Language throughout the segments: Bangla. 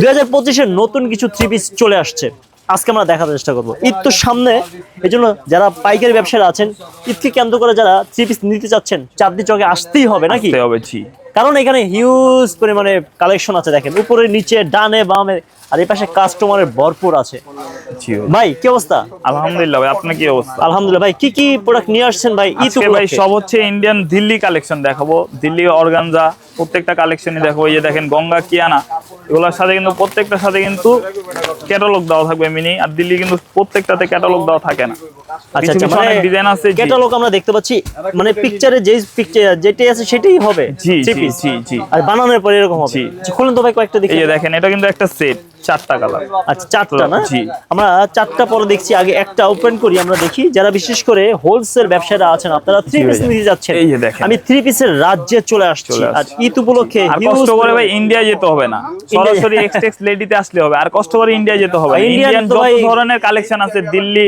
দুই হাজার পঁচিশের নতুন কিছু থ্রি পিস চলে আসছে। আজকে আমরা দেখার চেষ্টা করব। ঈদ তো সামনে এই জন্য যারা পাইকারি ব্যবসায়ীরা আছেন ঈদকে কেন্দ্র করে যারা থ্রি পিস নিতে চাচ্ছেন চাঁদনি চকে আসতেই হবে নাকি? হবে কারণ এখানে হিউজ পরিমাণে কালেকশন আছে দেখেন। উপরে নিচে ডানে বামে আর এই পাশে কাস্টমারের ভরপুর আছে। জি ভাই। কি অবস্থা? আলহামদুলিল্লাহ ভাই আপনার কি অবস্থা? আলহামদুলিল্লাহ ভাই কি কি প্রোডাক্ট নিয়ে আসছেন ভাই? আজকে ভাই সব হচ্ছে ইন্ডিয়ান দিল্লি কালেকশন দেখাবো। দিল্লি অর্গানজা প্রত্যেকটা কালেকশনই দেখাবো। এই যে দেখেন গঙ্গা কিয়ানা এগুলোর সাথে কিন্তু প্রত্যেকটার সাথে কিন্তু ক্যাটালগ দেওয়া থাকবে মিনি আর দিল্লি কিন্তু প্রত্যেকটাতে ক্যাটালগ দেওয়া থাকে না। আচ্ছা আচ্ছা মানে ডিজাইন আছে। ক্যাটালগ আমরা দেখতে পাচ্ছি মানে পিকচারে যেই পিকচার যেটাই আছে সেটাই হবে জি জি জি আর বানানোর পরে এরকম হবে। আচ্ছা, খুলুন তো ভাই কয়েকটা দেখি এই যে দেখেন এটা কিন্তু একটা সেট চারটা কালার। আচ্ছা চারটা না? আমরা চারটা পরে দেখছি আগে একটা ওপেন করি আমরা দেখি। যারা বিশেষ করে হোলসেল ব্যবসায়ীরা আছেন আপনারা থ্রি পিস। নিতে যাচ্ছেন। এই যে দেখেন। আমি থ্রি পিসের রাজ্যে চলে আসছি। আর ঈদ উপলক্ষে কষ্ট করে ভাই ইন্ডিয়া যেতে হবে না। সরাসরি এক্সটেক্স লেডিতে আসলে হবে। আর কষ্ট করে ইন্ডিয়া যেতে হবে। ইন্ডিয়ান যত ধরনের কালেকশন আছে দিল্লি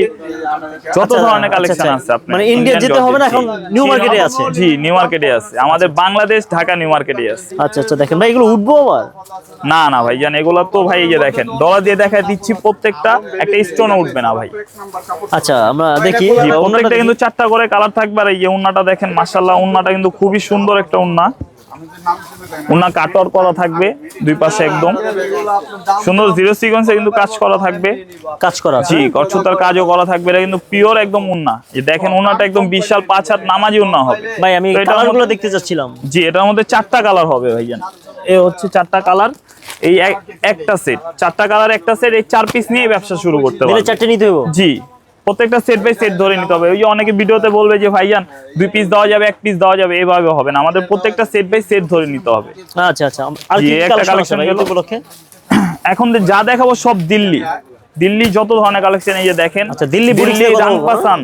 যত আচ্ছা, ধরনের আচ্ছা, কালেকশন আচ্ছা। আছে আপনার। মানে ইন্ডিয়া যেতে হবে না, এখন নিউ মার্কেটে আছে। জি নিউ মার্কেটে আছে। আমাদের বাংলাদেশ ঢাকা নিউ মার্কেটে আছে। আচ্ছা আচ্ছা দেখেন ভাই এগুলো উঠবো আবার? না না ভাই জান এগুলো তো ভাই এই যে দেখেন ডলার দিয়ে দেখা দিচ্ছি প্রত্যেকটা একটা স্টোন উঠবে না ভাই। আচ্ছা আমরা দেখি। প্রত্যেকটা কিন্তু চারটা করে কালার থাকবে আর এই যে উন্নাটা দেখেন মাশাল্লাহ উন্নাটা কিন্তু খুবই সুন্দর একটা উন্না। উন্না কাটর করা থাকবে দুই পাশে একদম। সুন্দর জিরো সিকোয়েন্সে কিন্তু কাজ করা থাকবে। কাজ করা জি কচ্ছতার কাজও করা থাকবে এটা কিন্তু পিওর একদম উন্না। যে দেখেন উন্নাটা একদম বিশাল পাঁচ হাত নামাজি উন্না হবে। ভাই আমি তো এটার কালারগুলো মধ্যে- দেখতে চাচ্ছিলাম। জি এটার মধ্যে চারটা কালার হবে ভাইজান। এ হচ্ছে চারটা কালার। এই একটা সেট চারটা কালার একটা সেট এই চার পিস নিয়ে ব্যবসা শুরু করতে হবে চারটে নিতে হইব? জি। প্রত্যেকটা সেট বাই সেট ধরে নিতে হবে। ওই যে অনেকে ভিডিওতে বলবে যে ভাইজান দুই পিস দেওয়া যাবে এক পিস দেওয়া যাবে এভাবে হবে না। আমাদের প্রত্যেকটা সেট বাই সেট ধরে নিতে হবে। আচ্ছা আচ্ছা। আর কি একটা কালেকশন উপলক্ষে? এখন যে যা দেখাবো সব দিল্লি। দিল্লি যত ধরনের কালেকশন এই যে দেখেন আচ্ছা, দিল্লি দিল্লি রাংপাসান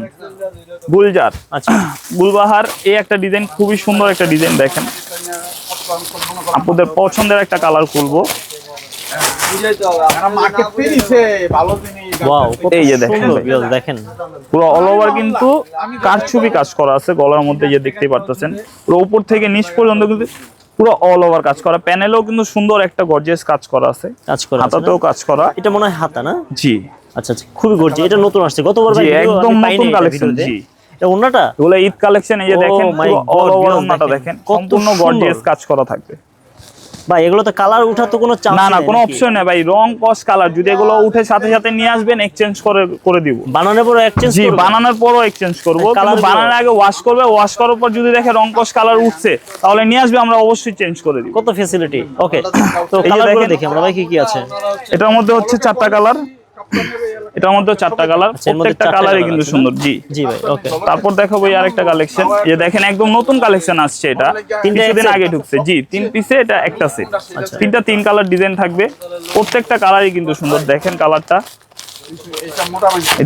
গুলজার আচ্ছা। গুলবাহার এই একটা ডিজাইন খুবই সুন্দর একটা ডিজাইন দেখেন। আপনাদের পছন্দের একটা কালার খুলবো। মার্কেট পেরিছে ভালো জিনিস ওয়াও কত এই যে দেখেন সুন্দর ভাই। বিয়াস, দেখেন। পুরো অল ওভার কিন্তু কারচুপি কাজ করা আছে গলার মধ্যে যে দেখতেই পারতেছেন। পুরো উপর থেকে নিচ পর্যন্ত কিন্তু পুরো অল ওভার কাজ করা। প্যানেলেও কিন্তু সুন্দর একটা গর্জিয়াস কাজ করা আছে। কাজ করা হাতাতেও কাজ করা। এটা মনে হয় হাতা না? জি। আচ্ছা আচ্ছা খুবই গর্জি এটা নতুন আসছে। গতবার একদম নতুন ভিডিওতে। জি। অন্যটা এগুলো ঈদ কালেকশন এই যে Oh দেখেন অল ওভার ওন্নাটা দেখেন। সম্পূর্ণ গর্জিয়াস কাজ করা থাকবে। ভাই এগুলো তো কালার উঠার তো কোনো চান্স না না কোনো অপশন নেই ভাই রং কস কালার যদি এগুলো উঠে সাথে সাথে নিয়ে আসবেন এক্সচেঞ্জ করে করে দিব। বানানোর পর এক্সচেঞ্জ জি বানানোর পরও এক্সচেঞ্জ করব কিন্তু বানানোর আগে ওয়াশ করবে ওয়াশ করার পর যদি দেখে রং কস কালার উঠছে তাহলে নিয়ে আসবে আমরা অবশ্যই চেঞ্জ করে দিব। কত ফ্যাসিলিটি ওকে তো এই কালার দেখি আমরা ভাই কি কি আছে? এটার মধ্যে হচ্ছে চারটা কালার এটার মধ্যে চারটা কালার প্রত্যেকটা কালারই কিন্তু সুন্দর জি। জি ভাই ওকে তারপর দেখাবো এই আরেকটা কালেকশন যে দেখেন একদম নতুন কালেকশন আসছে এটা। কিছুদিন আগে ঢুকছে। জি তিন পিসে এটা একটা সেট আচ্ছা। তিনটা তিন কালার ডিজাইন থাকবে। প্রত্যেকটা কালারই কিন্তু সুন্দর। দেখেন কালারটা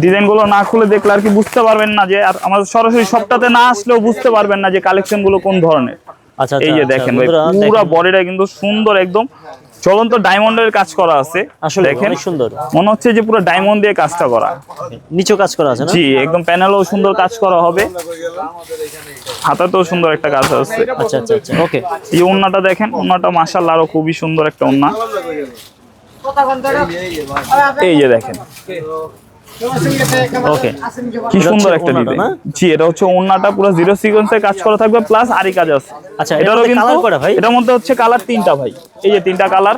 ডিজাইনগুলো না খুলে দেখলে আর কি বুঝতে পারবেন না যে আর আমাদের সরাসরি সবটাতে না আসলেও বুঝতে পারবেন না যে কালেকশনগুলো কোন ধরনের। আচ্ছা এই যে আচ্ছা, দেখেন ভাই পুরো বডিটা কিন্তু সুন্দর একদম। চলন্ত ডায়মন্ডের কাজ করা আছে আসলে দেখেন। সুন্দর। মনে হচ্ছে যে পুরো ডায়মন্ড দিয়ে কাজটা করা। নিচেও কাজ করা আছে না? জি একদম প্যানেলও সুন্দর কাজ করা হবে। হাতাতেও সুন্দর একটা কাজ আছে। আচ্ছা আচ্ছা আচ্ছা। ওকে। এই ওন্নাটা দেখেন ওন্নাটা মাশাআল্লাহ আরও খুবই সুন্দর একটা ওন্না। এই যে দেখেন। ওকে কি সুন্দর একটা ডিজাইন। জি এটা হচ্ছে ওন্নাটা পুরো জিরো সিকোয়েন্সে কাজ করা থাকবে প্লাস আরি কাজ আছে। আচ্ছা, এটার এটারও কিন্তু ভাই? এটার মধ্যে হচ্ছে কালার তিনটা ভাই। এই যে তিনটা কালার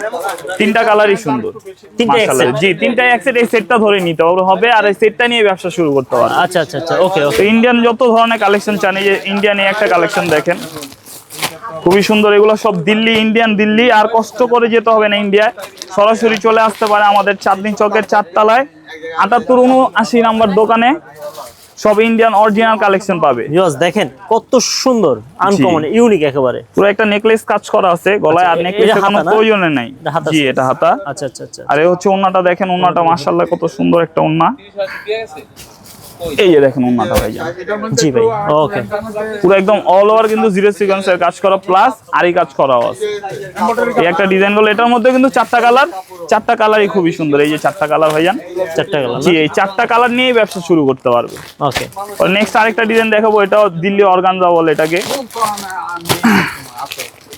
তিনটা কালারই সুন্দর। তিনটা। জি তিনটা এই সেটটা ধরে নিতে হবে আর এই সেটটা নিয়ে ব্যবসা শুরু করতে পারবে আচ্ছা আচ্ছা আচ্ছা ওকে ওকে ইন্ডিয়ান যত ধরনের কালেকশন চান এই যে ইন্ডিয়ান এই একটা কালেকশন দেখেন। খুবই সুন্দর এগুলো সব দিল্লি ইন্ডিয়ান দিল্লি আর কষ্ট করে যেতে হবে না ইন্ডিয়ায় সরাসরি চলে আসতে পারে আমাদের চাঁদনি চকের চারতলায়। আটাত্তর উনআশি নাম্বার দোকানে সব ইন্ডিয়ান অরিজিনাল কালেকশন পাবে। দেখেন কত সুন্দর আনকমন ইউনিক একেবারে। পুরো একটা নেকলেস কাজ করা আছে গলায় আর আচ্ছা, নেকলেসের এটা কোনো? প্রয়োজনে নাই। জি এটা হাতা। আচ্ছা আচ্ছা আচ্ছা। আর এই হচ্ছে ওন্নাটা দেখেন ওন্নাটা মাশাআল্লাহ কত সুন্দর একটা ওন্না। এই যে দেখেন ওন্নাটা ভাইজান জি ভাই ওকে। পুরো একদম অল ওভার কিন্তু জিরো সিকোয়েন্সের কাজ করা প্লাস আরই কাজ করাও আছে। এই একটা ডিজাইনগুলো এটার মধ্যে কিন্তু চারটা কালার চারটা কালারই খুবই সুন্দর। এই যে চারটা কালার ভাইজান চারটা কালার জি এই চারটা কালার নিয়েই ব্যবসা শুরু করতে পারবে। ওকে। নেক্সট আরেকটা ডিজাইন দেখাবো এটাও দিল্লি অর্গানজা বলে এটাকে।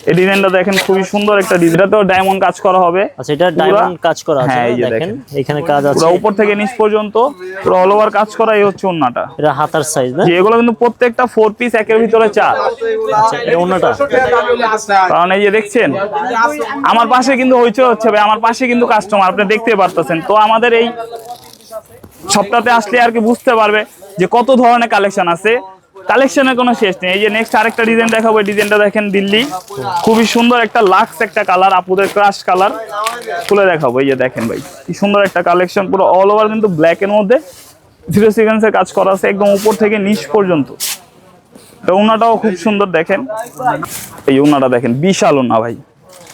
এই ডিজাইনটা দেখেন খুবই সুন্দর একটা ডিজাইন। এটাতেও ডায়মন্ড কাজ করা হবে। আচ্ছা এটা ডায়মন্ড কাজ করা আছে হ্যাঁ, দেখেন। এখানে কাজ আছে। পুরো উপর থেকে নিচ পর্যন্ত। পুরো অল ওভার কাজ করা এই হচ্ছে ওন্নাটা। এটা হাতার সাইজ না? এগুলো কিন্তু প্রত্যেকটা ফোর পিস একের ভিতরে চার। আচ্ছা এটা অন্যটা কারণ এই যে দেখছেন আমার পাশে কিন্তু হইচই হচ্ছে ভাই আমার পাশে কিন্তু কাস্টমার আপনি দেখতে পারতেছেন। তো আমাদের এই সপ্তাহে আসলে আর কি বুঝতে পারবে যে কত ধরনের কালেকশন আছে। কালেকশনের কোনো শেষ নেই। এই যে নেক্সট আরেকটা ডিজাইন দেখাবো। এই ডিজাইনটা দেখেন দিল্লি। খুবই সুন্দর একটা লাক্স একটা কালার আপুদের ক্রাশ কালার খুলে দেখাবো। এই যে দেখেন ভাই কি সুন্দর একটা কালেকশন পুরো অল ওভার কিন্তু ব্ল্যাক এর মধ্যে। জিরো সিকোয়েন্সের কাজ করা আছে একদম উপর থেকে নিচ পর্যন্ত। তো উনাটাও খুব সুন্দর দেখেন। এই উনাটা দেখেন বিশাল উনা ভাই।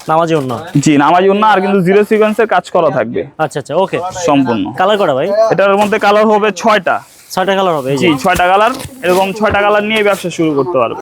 নামাজি অন্য জি নামাজি উন্না আর কিন্তু জিরো সিকোয়েন্সের কাজ করা থাকবে। আচ্ছা আচ্ছা ওকে। সম্পূর্ণ। কালার করা ভাই? এটার মধ্যে কালার হবে ছয়টা। ছয়টা কালার হবে জি ছয়টা কালার এরকম ছয়টা কালার নিয়ে ব্যবসা শুরু করতে পারবে।